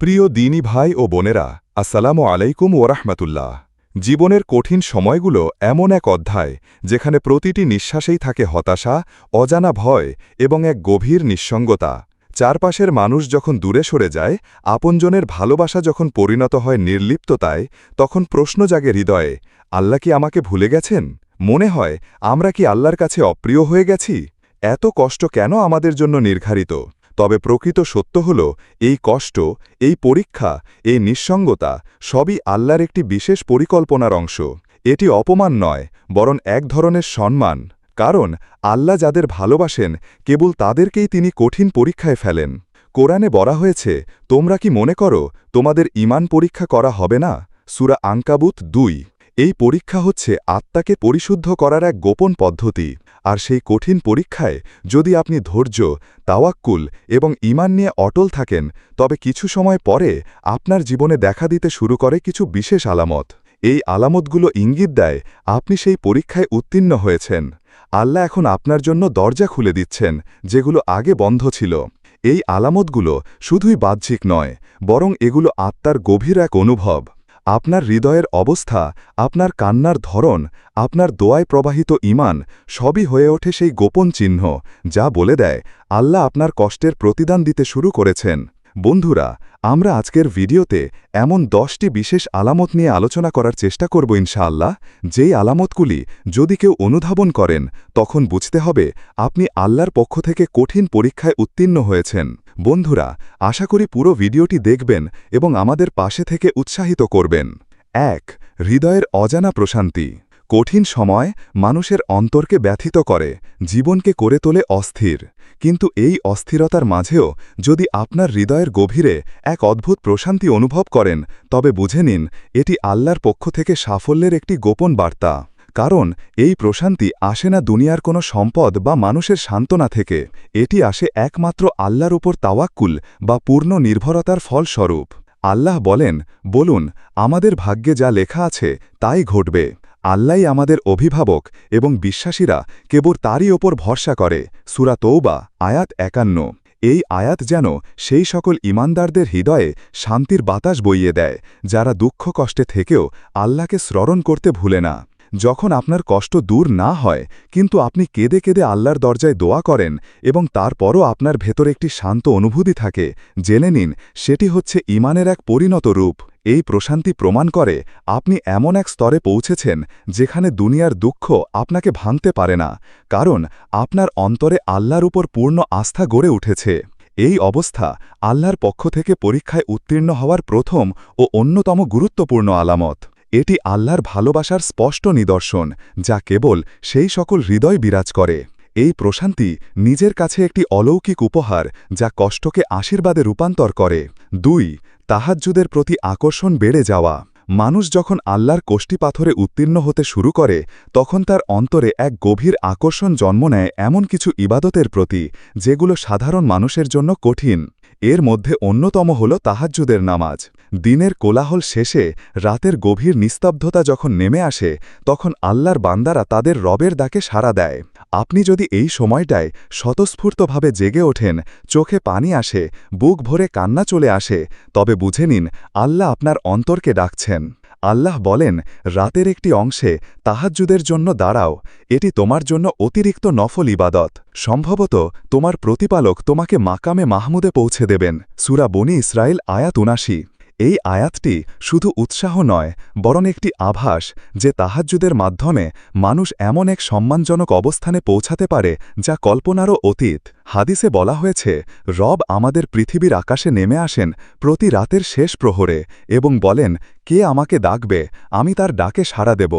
প্রিয় দিনী ভাই ও বোনেরা, আসসালামু আলাইকুম ওরহমতুল্লাহ জীবনের কঠিন সময়গুলো এমন এক অধ্যায়, যেখানে প্রতিটি নিঃশ্বাসেই থাকে হতাশা, অজানা ভয় এবং এক গভীর নিঃসঙ্গতা। চারপাশের মানুষ যখন দূরে সরে যায়, আপনজনের ভালোবাসা যখন পরিণত হয় নির্লিপ্ততায়, তখন প্রশ্ন জাগে হৃদয়ে, আল্লাহ কি আমাকে ভুলে গেছেন? মনে হয়, আমরা কি আল্লাহর কাছে অপ্রিয় হয়ে গেছি? এত কষ্ট কেন আমাদের জন্য নির্ধারিত? তবে প্রকৃত সত্য হল, এই কষ্ট, এই পরীক্ষা, এই নিঃসঙ্গতা সবই আল্লাহর একটি বিশেষ পরিকল্পনার অংশ। এটি অপমান নয়, বরং এক ধরনের সম্মান, কারণ আল্লাহ যাদের ভালোবাসেন, কেবল তাদেরকেই তিনি কঠিন পরীক্ষায় ফেলেন। কোরআনে বলা হয়েছে, তোমরা কি মনে করো, তোমাদের ইমান পরীক্ষা করা হবে না? সুরা আঙ্কাবুত দুই। এই পরীক্ষা হচ্ছে আত্মাকে পরিশুদ্ধ করার এক গোপন পদ্ধতি। আর সেই কঠিন পরীক্ষায় যদি আপনি ধৈর্য, তাওয়াক্কুল এবং ইমান নিয়ে অটল থাকেন, তবে কিছু সময় পরে আপনার জীবনে দেখা দিতে শুরু করে কিছু বিশেষ আলামত। এই আলামতগুলো ইঙ্গিত দেয় আপনি সেই পরীক্ষায় উত্তীর্ণ হয়েছেন। আল্লাহ এখন আপনার জন্য দরজা খুলে দিচ্ছেন, যেগুলো আগে বন্ধ ছিল। এই আলামতগুলো শুধুই বাহ্যিক নয়, বরং এগুলো আত্মার গভীর এক অনুভব। আপনার হৃদয়ের অবস্থা, আপনার কান্নার ধরন, আপনার দোয়ায় প্রবাহিত ইমান সবই হয়ে ওঠে সেই গোপন চিহ্ন, যা বলে দেয়, আল্লাহ আপনার কষ্টের প্রতিদান দিতে শুরু করেছেন। বন্ধুরা, আমরা আজকের ভিডিওতে এমন দশটি বিশেষ আলামত নিয়ে আলোচনা করার চেষ্টা করব ইনশাআল্লাহ। যেই আলামতগুলি যদি কেউ অনুধাবন করেন, তখন বুঝতে হবে আপনি আল্লাহর পক্ষ থেকে কঠিন পরীক্ষায় উত্তীর্ণ হয়েছেন। বন্ধুরা, আশা করি পুরো ভিডিওটি দেখবেন এবং আমাদের পাশে থেকে উৎসাহিত করবেন। এক, হৃদয়ের অজানা প্রশান্তি। কঠিন সময় মানুষের অন্তরকে ব্যথিত করে, জীবনকে করে তোলে অস্থির। কিন্তু এই অস্থিরতার মাঝেও যদি আপনার হৃদয়ের গভীরে এক অদ্ভুত প্রশান্তি অনুভব করেন, তবে বুঝে নিন, এটি আল্লাহর পক্ষ থেকে সাফল্যের একটি গোপন বার্তা। কারণ এই প্রশান্তি আসে না দুনিয়ার কোনো সম্পদ বা মানুষের সান্ত্বনা থেকে, এটি আসে একমাত্র আল্লাহর উপর তাওয়াক্কুল বা পূর্ণ নির্ভরতার ফলস্বরূপ। আল্লাহ বলেন, বলুন, আমাদের ভাগ্যে যা লেখা আছে, তাই ঘটবে। আল্লাহই আমাদের অভিভাবক এবং বিশ্বাসীরা কেবল তারই ওপর ভরসা করে, সুরা তৌবা আয়াত একান্ন। এই আয়াত যেন সেই সকল ইমানদারদের হৃদয়ে শান্তির বাতাস বইয়ে দেয়, যারা দুঃখ কষ্টে থেকেও আল্লাহকে স্মরণ করতে ভুলে না। যখন আপনার কষ্ট দূর না হয়, কিন্তু আপনি কেঁদে কেঁদে আল্লাহর দরজায় দোয়া করেন এবং তারপরও আপনার ভেতর একটি শান্ত অনুভূতি থাকে, জেনে নিন, সেটি হচ্ছে ইমানের এক পরিণত রূপ। এই প্রশান্তি প্রমাণ করে আপনি এমন এক স্তরে পৌঁছেছেন যেখানে দুনিয়ার দুঃখ আপনাকে ভাঙতে পারে না, কারণ আপনার অন্তরে আল্লাহর উপর পূর্ণ আস্থা গড়ে উঠেছে। এই অবস্থা আল্লাহর পক্ষ থেকে পরীক্ষায় উত্তীর্ণ হওয়ার প্রথম ও অন্যতম গুরুত্বপূর্ণ আলামত। এটি আল্লাহর ভালোবাসার স্পষ্ট নিদর্শন, যা কেবল সেই সকল হৃদয় বিরাজ করে। এই প্রশান্তি নিজের কাছে একটি অলৌকিক উপহার যা কষ্টকে আশীর্বাদে রূপান্তর করে। দুই তাহাজ্জুদের প্রতি আকর্ষণ বেড়ে যাওয়া। মানুষ যখন আল্লাহর কোষ্টি পাথরে উত্তীর্ণ হতে শুরু করে, তখন তার অন্তরে এক গভীর আকর্ষণ জন্ম নেয় এমন কিছু ইবাদতের প্রতি, যেগুলো সাধারণ মানুষের জন্য কঠিন। এর মধ্যে অন্যতম হল তাহাজ্জুদের নামাজ। দিনের কোলাহল শেষে, রাতের গভীর নিস্তব্ধতা যখন নেমে আসে, তখন আল্লাহর বান্দারা তাদের রবের ডাকে সাড়া দেয়। আপনি যদি এই সময়টায় স্বতঃস্ফূর্তভাবে জেগে ওঠেন, চোখে পানি আসে, বুক ভরে কান্না চলে আসে, তবে বুঝে নিন, আল্লাহ আপনার অন্তরকে ডাকছেন। আল্লাহ বলেন, রাতের একটি অংশে তাহাজ্জুদের জন্য দাঁড়াও, এটি তোমার জন্য অতিরিক্ত নফল ইবাদত। সম্ভবত, তোমার প্রতিপালক তোমাকে মাকামে মাহমুদে পৌঁছে দেবেন। সুরা বনি ইসরায়েল আয়াত উনাশি এই আয়াতটি শুধু উৎসাহ নয়, বরং একটি আভাস যে তাহাজ্জুদের মাধ্যমে মানুষ এমন এক সম্মানজনক অবস্থানে পৌঁছাতে পারে যা কল্পনারও অতীত। হাদিসে বলা হয়েছে, রব আমাদের পৃথিবীর আকাশে নেমে আসেন প্রতি রাতের শেষ প্রহরে এবং বলেন, কে আমাকে ডাকবে, আমি তার ডাকে সাড়া দেব।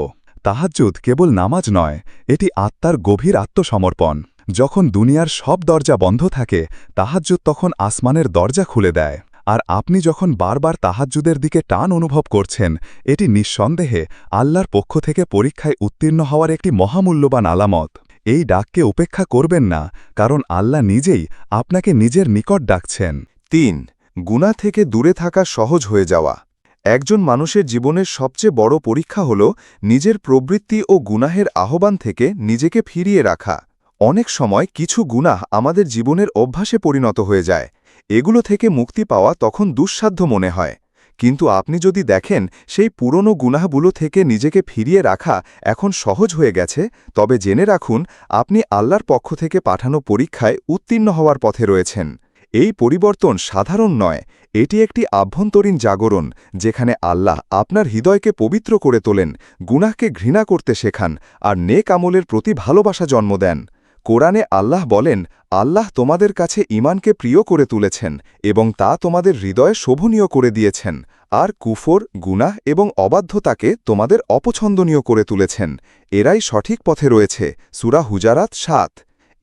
তাহাজ্জুদ কেবল নামাজ নয়, এটি আত্মার গভীর আত্মসমর্পণ। যখন দুনিয়ার সব দরজা বন্ধ থাকে, তাহাজ্জুদ তখন আসমানের দরজা খুলে দেয়। আর আপনি যখন বারবার তাহাজ্জুদের দিকে টান অনুভব করছেন, এটি নিঃসন্দেহে আল্লাহর পক্ষ থেকে পরীক্ষায় উত্তীর্ণ হওয়ার একটি মহামূল্যবান আলামত। এই ডাককে উপেক্ষা করবেন না, কারণ আল্লাহ নিজেই আপনাকে নিজের নিকট ডাকছেন। তিন গুণা থেকে দূরে থাকা সহজ হয়ে যাওয়া। একজন মানুষের জীবনের সবচেয়ে বড় পরীক্ষা হল নিজের প্রবৃত্তি ও গুনাহের আহ্বান থেকে নিজেকে ফিরিয়ে রাখা। অনেক সময় কিছু গুনাহ আমাদের জীবনের অভ্যাসে পরিণত হয়ে যায় এগুলো থেকে মুক্তি পাওয়া তখন দুঃসাধ্য মনে হয়। কিন্তু আপনি যদি দেখেন, সেই পুরনো গুনাহগুলো থেকে নিজেকে ফিরিয়ে রাখা এখন সহজ হয়ে গেছে, তবে জেনে রাখুন, আপনি আল্লাহর পক্ষ থেকে পাঠানো পরীক্ষায় উত্তীর্ণ হওয়ার পথে রয়েছেন। এই পরিবর্তন সাধারণ নয়, এটি একটি আভ্যন্তরীণ জাগরণ, যেখানে আল্লাহ আপনার হৃদয়কে পবিত্র করে তোলেন, গুনাহকে ঘৃণা করতে শেখান, আর নেক আমলের প্রতি ভালোবাসা জন্ম দেন। কোরআনে আল্লাহ বলেন, আল্লাহ তোমাদের কাছে ইমানকে প্রিয় করে তুলেছেন এবং তা তোমাদের হৃদয়ে শোভনীয় করে দিয়েছেন, আর কুফর, গুনাহ এবং অবাধ্যতাকে তোমাদের অপছন্দনীয় করে তুলেছেন। এরাই সঠিক পথে রয়েছে, সুরা হুজারাত সাত।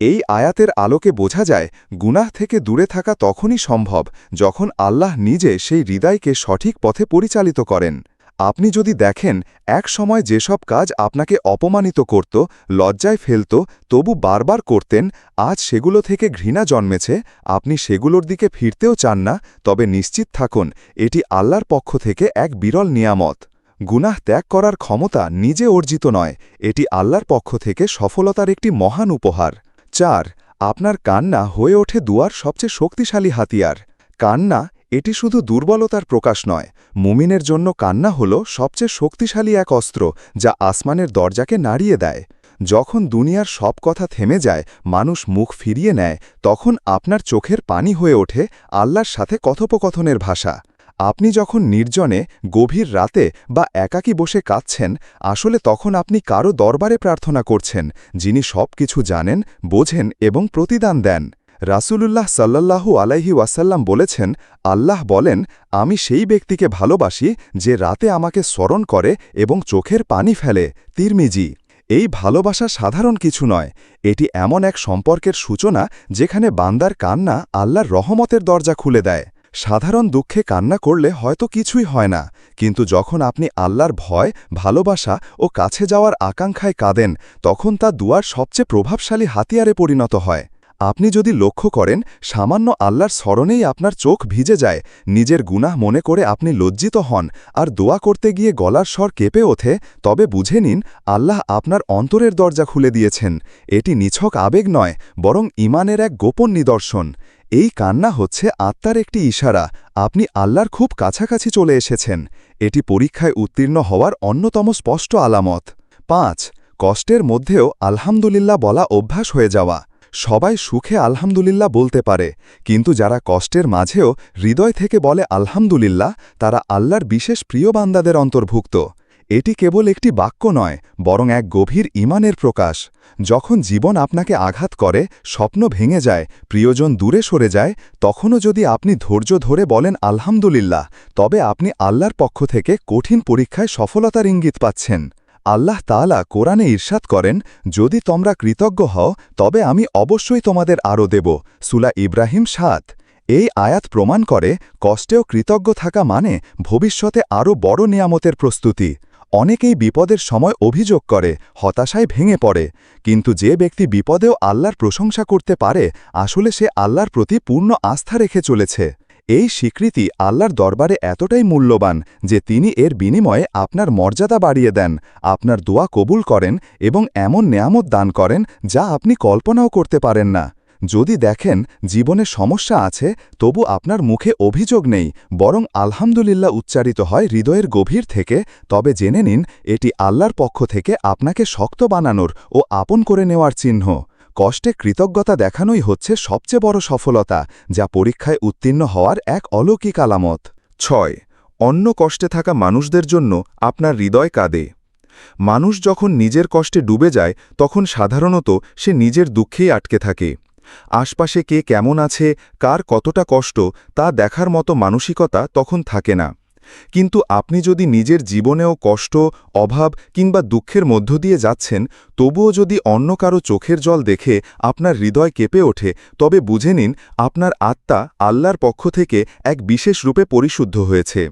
এই আয়াতের আলোকে বোঝা যায়, গুনাহ থেকে দূরে থাকা তখনই সম্ভব যখন আল্লাহ নিজে সেই হৃদয়কে সঠিক পথে পরিচালিত করেন। আপনি যদি দেখেন, এক সময় যেসব কাজ আপনাকে অপমানিত করত, লজ্জায় ফেলত, তবু বারবার করতেন, আজ সেগুলো থেকে ঘৃণা জন্মেছে, আপনি সেগুলোর দিকে ফিরতেও চান না, তবে নিশ্চিত থাকুন, এটি আল্লাহর পক্ষ থেকে এক বিরল নিয়ামত। গুনাহ ত্যাগ করার ক্ষমতা নিজে অর্জিত নয়, এটি আল্লাহর পক্ষ থেকে সফলতার একটি মহান উপহার। চার, আপনার কান্না হয়ে ওঠে দুয়ার সবচেয়ে শক্তিশালী হাতিয়ার। কান্না এটি শুধু দুর্বলতার প্রকাশ নয়, মুমিনের জন্য কান্না হল সবচেয়ে শক্তিশালী এক অস্ত্র যা আসমানের দরজাকে নাড়িয়ে দেয়। যখন দুনিয়ার সব কথা থেমে যায়, মানুষ মুখ ফিরিয়ে নেয়, তখন আপনার চোখের পানি হয়ে ওঠে আল্লাহর সাথে কথোপকথনের ভাষা। আপনি যখন নির্জনে, গভীর রাতে বা একাকী বসে কাঁদছেন, আসলে তখন আপনি কারও দরবারে প্রার্থনা করছেন, যিনি সব কিছু জানেন, বোঝেন এবং প্রতিদান দেন। রাসূলুল্লাহ সাল্লাল্লাহু আলাইহি ওয়াসাল্লাম বলেছেন, আল্লাহ বলেন, আমি সেই ব্যক্তিকে ভালোবাসি যে রাতে আমাকে স্মরণ করে এবং চোখের পানি ফেলে। তিরমিজি, এই ভালোবাসা সাধারণ কিছু নয়, এটি এমন এক সম্পর্কের সূচনা যেখানে বান্দার কান্না আল্লাহর রহমতের দরজা খুলে দেয়। সাধারণ দুঃখে কান্না করলে হয়তো কিছুই হয় না, কিন্তু যখন আপনি আল্লাহর ভয়, ভালোবাসা ও কাছে যাওয়ার আকাঙ্ক্ষায় কাঁদেন, তখন তা দুয়ার সবচেয়ে প্রভাবশালী হাতিয়ারে পরিণত হয়। আপনি যদি লক্ষ্য করেন, সামান্য আল্লাহর স্মরণেই আপনার চোখ ভিজে যায়, নিজের গুনাহ মনে করে আপনি লজ্জিত হন, আর দোয়া করতে গিয়ে গলার স্বর কেঁপে ওঠে, তবে বুঝে নিন, আল্লাহ আপনার অন্তরের দরজা খুলে দিয়েছেন। এটি নিছক আবেগ নয়, বরং ইমানের এক গোপন নিদর্শন। এই কান্না হচ্ছে আত্মার একটি ইশারা, আপনি আল্লাহর খুব কাছাকাছি চলে এসেছেন। এটি পরীক্ষায় উত্তীর্ণ হওয়ার অন্যতম স্পষ্ট আলামত। পাঁচ, কষ্টের মধ্যেও আলহামদুলিল্লাহ বলা অভ্যাস হয়ে যাওয়া। সবাই সুখে আলহামদুলিল্লাহ বলতে পারে, কিন্তু যারা কষ্টের মাঝেও হৃদয় থেকে বলে আলহামদুলিল্লাহ, তারা আল্লাহর বিশেষ প্রিয় বান্দাদের অন্তর্ভুক্ত। এটি কেবল একটি বাক্য নয়, বরং এক গভীর ইমানের প্রকাশ। যখন জীবন আপনাকে আঘাত করে, স্বপ্ন ভেঙে যায়, প্রিয়জন দূরে সরে যায়, তখনও যদি আপনি ধৈর্য ধরে বলেন আলহামদুলিল্লাহ, তবে আপনি আল্লাহর পক্ষ থেকে কঠিন পরীক্ষায় সফলতার ইঙ্গিত পাচ্ছেন। আল্লাহ তাআলা কোরআনে ঈর্ষাদ করেন, যদি তোমরা কৃতজ্ঞ হও, তবে আমি অবশ্যই তোমাদের আরও দেব। সুলা ইব্রাহিম সাত। এই আয়াত প্রমাণ করে, কষ্টেও কৃতজ্ঞ থাকা মানে ভবিষ্যতে আরও বড় নিয়ামতের প্রস্তুতি। অনেকেই বিপদের সময় অভিযোগ করে, হতাশায় ভেঙে পড়ে। কিন্তু যে ব্যক্তি বিপদেও আল্লাহর প্রশংসা করতে পারে, আসলে সে আল্লাহর প্রতি পূর্ণ আস্থা রেখে চলেছে। এই স্বীকৃতি আল্লাহর দরবারে এতটাই মূল্যবান যে তিনি এর বিনিময়ে আপনার মর্যাদা বাড়িয়ে দেন, আপনার দোয়া কবুল করেন এবং এমন নেয়ামত দান করেন যা আপনি কল্পনাও করতে পারেন না। যদি দেখেন জীবনে সমস্যা আছে, তবু আপনার মুখে অভিযোগ নেই, বরং আলহামদুলিল্লাহ উচ্চারিত হয় হৃদয়ের গভীর থেকে, তবে জেনে নিন, এটি আল্লাহর পক্ষ থেকে আপনাকে শক্ত বানানোর ও আপন করে নেওয়ার চিহ্ন। কষ্টে কৃতজ্ঞতা দেখানোই হচ্ছে সবচেয়ে বড় সফলতা, যা পরীক্ষায় উত্তীর্ণ হওয়ার এক অলৌকিক আলামত। ছয়, অন্য কষ্টে থাকা মানুষদের জন্য আপনার হৃদয় কাঁদে। মানুষ যখন নিজের কষ্টে ডুবে যায়, তখন সাধারণত সে নিজের দুঃখেই আটকে থাকে। আশপাশে কে কেমন আছে, কার কতটা কষ্ট, তা দেখার মতো মানসিকতা তখন থাকে না। কিন্তু আপনি যদি নিজের জীবনেও কষ্ট, অভাব কিংবা দুঃখের মধ্য দিয়ে যাচ্ছেন, তবুও যদি অন্য কারও চোখের জল দেখে আপনার হৃদয় কেঁপে ওঠে, তবে বুঝে নিন আপনার আত্মা আল্লাহর পক্ষ থেকে এক বিশেষ রূপে পরিশুদ্ধ হয়েছে।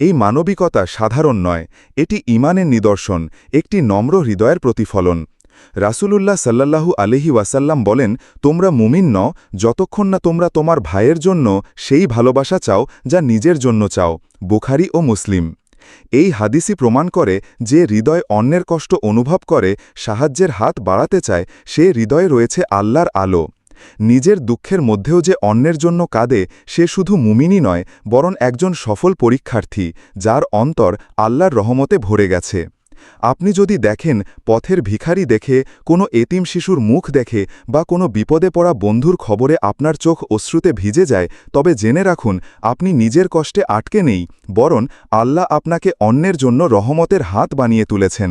এই মানবিকতা সাধারণ নয়, এটি ইমানের নিদর্শন, একটি নম্র হৃদয়ের প্রতিফলন। রাসূলুল্লাহ সাল্লাল্লাহু আলহি ওয়াসাল্লাম বলেন, তোমরা মুমিন ন যতক্ষণ না তোমরা তোমার ভাইয়ের জন্য সেই ভালোবাসা চাও যা নিজের জন্য চাও। বুখারি ও মুসলিম। এই হাদিসই প্রমাণ করে যে হৃদয় অন্যের কষ্ট অনুভব করে, সাহায্যের হাত বাড়াতে চায়, সে হৃদয়ে রয়েছে আল্লাহর আলো। নিজের দুঃখের মধ্যেও যে অন্যের জন্য কাঁদে, সে শুধু মুমিনই নয়, বরং একজন সফল পরীক্ষার্থী, যার অন্তর আল্লাহর রহমতে ভরে গেছে। আপনি যদি দেখেন পথের ভিখারি দেখে, কোনো এতিম শিশুর মুখ দেখে বা কোনো বিপদে পড়া বন্ধুর খবরে আপনার চোখ অশ্রুতে ভিজে যায়, তবে জেনে রাখুন, আপনি নিজের কষ্টে আটকে নেই, বরং আল্লাহ আপনাকে অন্যের জন্য রহমতের হাত বানিয়ে তুলেছেন।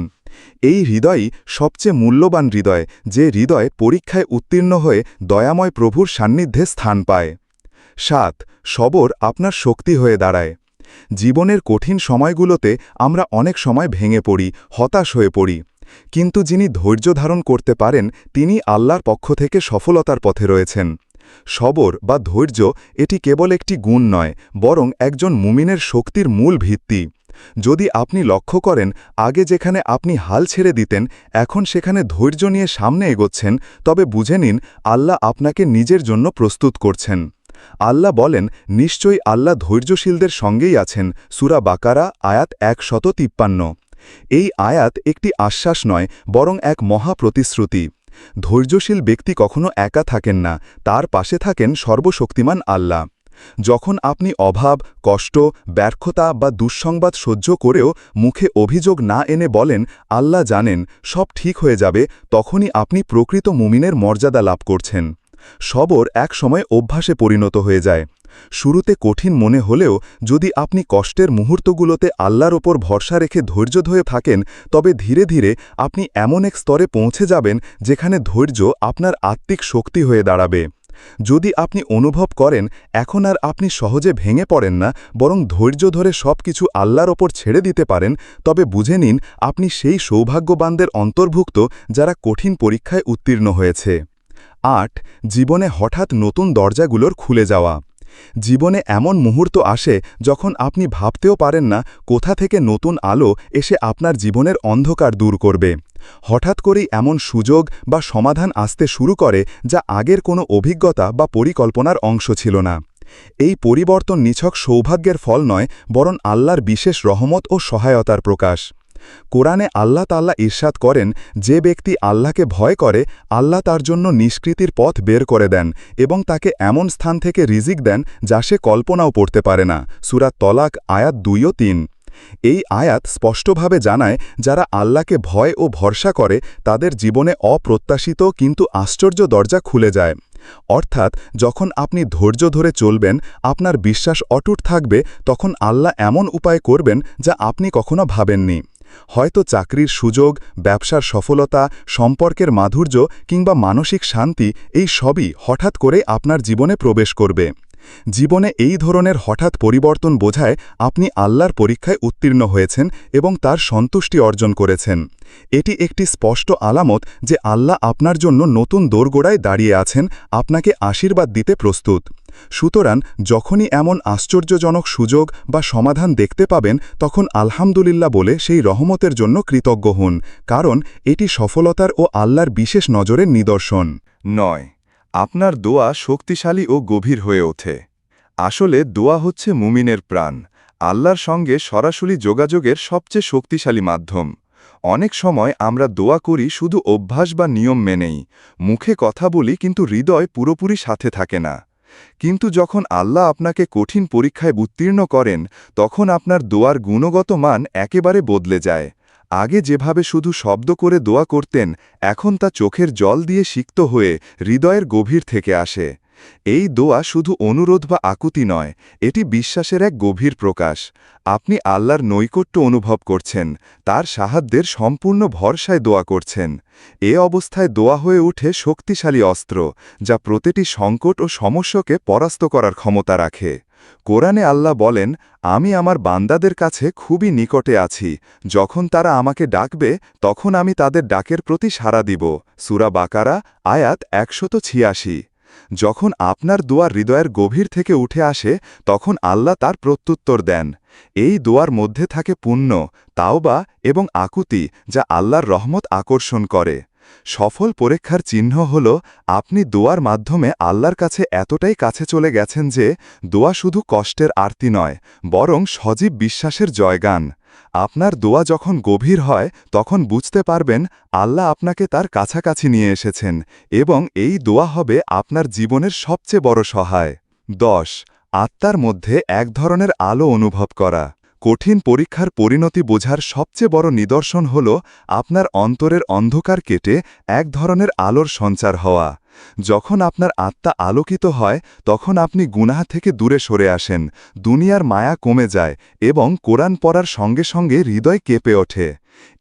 এই হৃদয়ই সবচেয়ে মূল্যবান হৃদয়, যে হৃদয় পরীক্ষায় উত্তীর্ণ হয়ে দয়াময় প্রভুর সান্নিধ্যে স্থান পায়। সাত, সবর আপনার শক্তি হয়ে দাঁড়ায়। জীবনের কঠিন সময়গুলোতে আমরা অনেক সময় ভেঙে পড়ি, হতাশ হয়ে পড়ি। কিন্তু যিনি ধৈর্য ধারণ করতে পারেন, তিনি আল্লাহর পক্ষ থেকে সফলতার পথে রয়েছেন। সবর বা ধৈর্য এটি কেবল একটি গুণ নয়, বরং একজন মুমিনের শক্তির মূল ভিত্তি। যদি আপনি লক্ষ্য করেন, আগে যেখানে আপনি হাল ছেড়ে দিতেন, এখন সেখানে ধৈর্য নিয়ে সামনে এগোচ্ছেন, তবে বুঝে নিন, আল্লাহ আপনাকে নিজের জন্য প্রস্তুত করছেন। আল্লাহ বলেন, নিশ্চয়ই আল্লাহ ধৈর্যশীলদের সঙ্গেই আছেন, সুরা বাকারা, আয়াত এক শত তিপ্পান্ন। এই আয়াত একটি আশ্বাস নয়, বরং এক মহা প্রতিশ্রুতি। ধৈর্যশীল ব্যক্তি কখনো একা থাকেন না, তার পাশে থাকেন সর্বশক্তিমান আল্লাহ। যখন আপনি অভাব, কষ্ট, ব্যর্থতা বা দুঃসংবাদ সহ্য করেও মুখে অভিযোগ না এনে বলেন, আল্লাহ জানেন, সব ঠিক হয়ে যাবে, তখনই আপনি প্রকৃত মুমিনের মর্যাদা লাভ করছেন। সবর এক সময় অভ্যাসে পরিণত হয়ে যায়। শুরুতে কঠিন মনে হলেও যদি আপনি কষ্টের মুহূর্তগুলোতে আল্লাহর ওপর ভরসা রেখে ধৈর্য ধরে থাকেন, তবে ধীরে ধীরে আপনি এমন এক স্তরে পৌঁছে যাবেন যেখানে ধৈর্য আপনার আত্মিক শক্তি হয়ে দাঁড়াবে। যদি আপনি অনুভব করেন, এখন আর আপনি সহজে ভেঙে পড়েন না, বরং ধৈর্য ধরে সব কিছু আল্লাহর ওপর ছেড়ে দিতে পারেন, তবে বুঝে নিন, আপনি সেই সৌভাগ্যবানদের অন্তর্ভুক্ত যারা কঠিন পরীক্ষায় উত্তীর্ণ হয়েছে। আট, জীবনে হঠাৎ নতুন দরজাগুলোর খুলে যাওয়া। জীবনে এমন মুহূর্ত আসে যখন আপনি ভাবতেও পারেন না কোথা থেকে নতুন আলো এসে আপনার জীবনের অন্ধকার দূর করবে। হঠাৎ করেই এমন সুযোগ বা সমাধান আসতে শুরু করে যা আগের কোনো অভিজ্ঞতা বা পরিকল্পনার অংশ ছিল না। এই পরিবর্তন নিছক সৌভাগ্যের ফল নয়, বরং আল্লাহর বিশেষ রহমত ও সহায়তার প্রকাশ। কোরআনে আল্লাহ তাল্লাহ ঈর্ষাদ করেন, যে ব্যক্তি আল্লাহকে ভয় করে, আল্লাহ তার জন্য নিষ্কৃতির পথ বের করে দেন এবং তাকে এমন স্থান থেকে রিজিক দেন যা সে কল্পনাও পড়তে পারে না। সুরাত তলাক আয়াত দুই ও তিন। এই আয়াত স্পষ্টভাবে জানায়, যারা আল্লাহকে ভয় ও ভরসা করে, তাদের জীবনে অপ্রত্যাশিত কিন্তু আশ্চর্য দরজা খুলে যায়। অর্থাৎ, যখন আপনি ধৈর্য ধরে চলবেন, আপনার বিশ্বাস অটুট থাকবে, তখন আল্লাহ এমন উপায় করবেন যা আপনি কখনো ভাবেননি। হয়তো চাকরির সুযোগ, ব্যবসার সফলতা, সম্পর্কের মাধুর্য কিংবা মানসিক শান্তি এই সবই হঠাৎ করে আপনার জীবনে প্রবেশ করবে। জীবনে এই ধরনের হঠাৎ পরিবর্তন বোঝায় আপনি আল্লাহর পরীক্ষায় উত্তীর্ণ হয়েছেন এবং তার সন্তুষ্টি অর্জন করেছেন। এটি একটি স্পষ্ট আলামত যে আল্লাহ আপনার জন্য নতুন দোরগোড়ায় দাঁড়িয়ে আছেন, আপনাকে আশীর্বাদ দিতে প্রস্তুত। সুতরাং যখনই এমন আশ্চর্যজনক সুযোগ বা সমাধান দেখতে পাবেন, তখন আলহামদুলিল্লাহ বলে সেই রহমতের জন্য কৃতজ্ঞ হন, কারণ এটি সফলতার ও আল্লাহর বিশেষ নজরের নিদর্শন। নয়। আপনার দোয়া শক্তিশালী ও গভীর হয়ে ওঠে। আসলে দোয়া হচ্ছে মুমিনের প্রাণ, আল্লাহর সঙ্গে সরাসরি যোগাযোগের সবচেয়ে শক্তিশালী মাধ্যম। অনেক সময় আমরা দোয়া করি শুধু অভ্যাস বা নিয়ম মেনেই, মুখে কথা বলি কিন্তু হৃদয় পুরোপুরি সাথে থাকে না। কিন্তু যখন আল্লাহ আপনাকে কঠিন পরীক্ষায় উত্তীর্ণ করেন, তখন আপনার দোয়ার গুণগত মান একেবারে বদলে যায়। আগে যেভাবে শুধু শব্দ করে দোয়া করতেন, এখন তা চোখের জল দিয়ে সিক্ত হয়ে হৃদয়ের গভীর থেকে আসে। এই দোয়া শুধু অনুরোধ বা আকুতি নয়, এটি বিশ্বাসের এক গভীর প্রকাশ। আপনি আল্লাহর নৈকট্য অনুভব করছেন, তার সাহায্যের সম্পূর্ণ ভরসায় দোয়া করছেন। এ অবস্থায় দোয়া হয়ে উঠে শক্তিশালী অস্ত্র, যা প্রতিটি সংকট ও সমস্যাকে পরাস্ত করার ক্ষমতা রাখে। কোরআনে আল্লাহ বলেন, আমি আমার বান্দাদের কাছে খুবই নিকটে আছি। যখন তারা আমাকে ডাকবে, তখন আমি তাদের ডাকের প্রতি সাড়া দিব। সুরা বাকারা, আয়াত একশত ছিয়াশি। যখন আপনার দোয়ার হৃদয়ের গভীর থেকে উঠে আসে, তখন আল্লাহ তার প্রত্যুত্তর দেন। এই দোয়ার মধ্যে থাকে পুণ্য, তাওবা এবং আকুতি, যা আল্লাহর রহমত আকর্ষণ করে। সফল পরীক্ষার চিহ্ন হল, আপনি দোয়ার মাধ্যমে আল্লাহর কাছে এতটাই কাছে চলে গেছেন যে, দোয়া শুধু কষ্টের আরতি নয়, বরং সজীব বিশ্বাসের জয়গান। আপনার দোয়া যখন গভীর হয়, তখন বুঝতে পারবেন, আল্লাহ আপনাকে তার কাছাকাছি নিয়ে এসেছেন, এবং এই দোয়া হবে আপনার জীবনের সবচেয়ে বড় সহায়। দশ, আত্মার মধ্যে এক ধরনের আলো অনুভব করা। কঠিন পরীক্ষার পরিণতি বোঝার সবচেয়ে বড় নিদর্শন হল আপনার অন্তরের অন্ধকার কেটে এক ধরনের আলোর সঞ্চার হওয়া। যখন আপনার আত্মা আলোকিত হয়, তখন আপনি গুনাহা থেকে দূরে সরে আসেন, দুনিয়ার মায়া কমে যায় এবং কোরআন পড়ার সঙ্গে সঙ্গে হৃদয় কেঁপে ওঠে।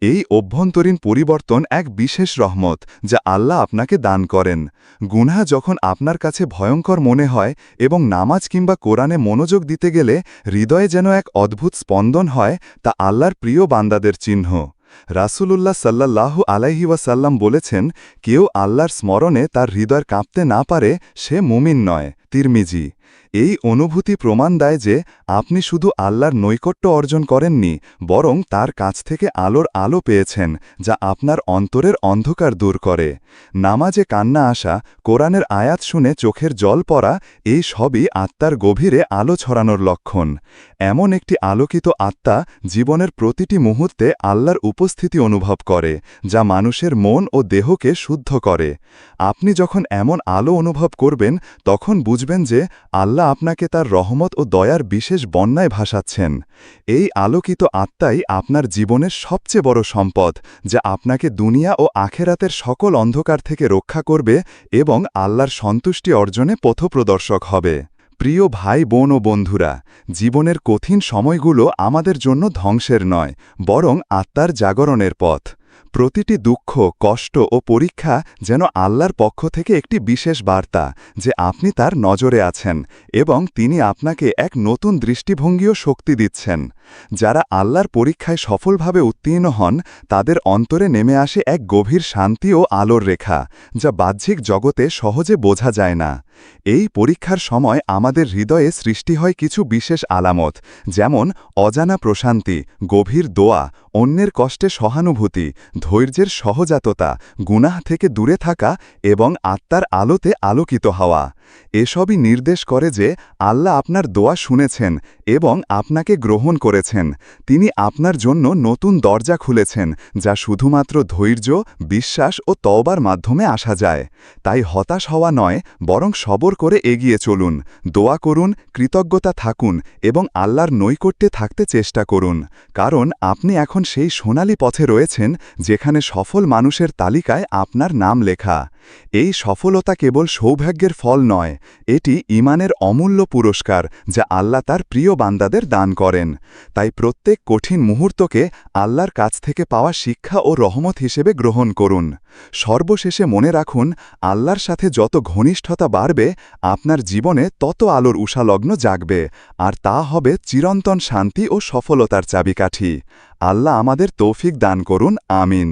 এই অভ্যন্তরীণ পরিবর্তন এক বিশেষ রহমত যা আল্লাহ আপনাকে দান করেন। গুনাহ যখন আপনার কাছে ভয়ঙ্কর মনে হয় এবং নামাজ কিংবা কোরআনে মনোযোগ দিতে গেলে হৃদয়ে যেন এক অদ্ভুত স্পন্দন হয়, তা আল্লাহর প্রিয় বান্দাদের চিহ্ন। রাসূলুল্লাহ সাল্লাল্লাহু আলাইহি ওয়াসাল্লাম বলেছেন, কেউ আল্লাহর স্মরণে তার হৃদয় কাঁপতে না পারে, সে মুমিন নয়। তিরমিজি এই অনুভূতি প্রমাণ দেয় যে আপনি শুধু আল্লাহর নৈকট্য অর্জন করেননি, বরং তার কাছ থেকে আলোর আলো পেয়েছেন, যা আপনার অন্তরের অন্ধকার দূর করে। নামাজে কান্না আসা, কোরআনের আয়াত শুনে চোখের জল পড়া, এই সবই আত্মার গভীরে আলো ছড়ানোর লক্ষণ। এমন একটি আলোকিত আত্মা জীবনের প্রতিটি মুহূর্তে আল্লাহর উপস্থিতি অনুভব করে, যা মানুষের মন ও দেহকে শুদ্ধ করে। আপনি যখন এমন আলো অনুভব করবেন, তখন বুঝবেন যে আল্লাহ আপনাকে তার রহমত ও দয়ার বিশেষ বন্যায় ভাসাচ্ছেন। এই আলোকিত আত্মাই আপনার জীবনের সবচেয়ে বড় সম্পদ, যা আপনাকে দুনিয়া ও আখেরাতের সকল অন্ধকার থেকে রক্ষা করবে এবং আল্লাহর সন্তুষ্টি অর্জনে পথপ্রদর্শক হবে। প্রিয় ভাই, বোন ও বন্ধুরা, জীবনের কঠিন সময়গুলো আমাদের জন্য ধ্বংসের নয়, বরং আত্মার জাগরণের পথ। প্রতিটি দুঃখ, কষ্ট ও পরীক্ষা যেন আল্লাহর পক্ষ থেকে একটি বিশেষ বার্তা যে আপনি তার নজরে আছেন এবং তিনি আপনাকে এক নতুন দৃষ্টিভঙ্গিও শক্তি দিচ্ছেন। যারা আল্লাহর পরীক্ষায় সফলভাবে উত্তীর্ণ হন, তাদের অন্তরে নেমে আসে এক গভীর শান্তি ও আলোর রেখা, যা বাহ্যিক জগতে সহজে বোঝা যায় না। এই পরীক্ষার সময় আমাদের হৃদয়ে সৃষ্টি হয় কিছু বিশেষ আলামত, যেমন অজানা প্রশান্তি, গভীর দোয়া, অন্যের কষ্টে সহানুভূতি, ধৈর্যের সহজাততা, গুনাহ থেকে দূরে থাকা এবং আত্মার আলোতে আলোকিত হওয়া। এসবই নির্দেশ করে যে আল্লাহ আপনার দোয়া শুনেছেন এবং আপনাকে গ্রহণ করেছেন। তিনি আপনার জন্য নতুন দরজা খুলেছেন, যা শুধুমাত্র ধৈর্য, বিশ্বাস ও তওবার মাধ্যমে আসা যায়। তাই হতাশ হওয়া নয়, বরং সবর করে এগিয়ে চলুন। দোয়া করুন, কৃতজ্ঞতা থাকুন এবং আল্লাহর নৈকট্যে থাকতে চেষ্টা করুন। কারণ আপনি এখন সেই সোনালি পথে রয়েছেন, যেখানে সফল মানুষের তালিকায় আপনার নাম লেখা। এই সফলতা কেবল সৌভাগ্যের ফল নয়, এটি ইমানের অমূল্য পুরস্কার যা আল্লাহ তার প্রিয় বান্দাদের দান করেন। তাই প্রত্যেক কঠিন মুহূর্তকে আল্লাহর কাছ থেকে পাওয়া শিক্ষা ও রহমত হিসেবে গ্রহণ করুন। সর্বশেষে মনে রাখুন, আল্লাহর সাথে যত ঘনিষ্ঠতা বাড়বে, আপনার জীবনে তত আলোর উষালগ্ন জাগবে, আর তা হবে চিরন্তন শান্তি ও সফলতার চাবিকাঠি। আল্লাহ আমাদের তৌফিক দান করুন, আমিন।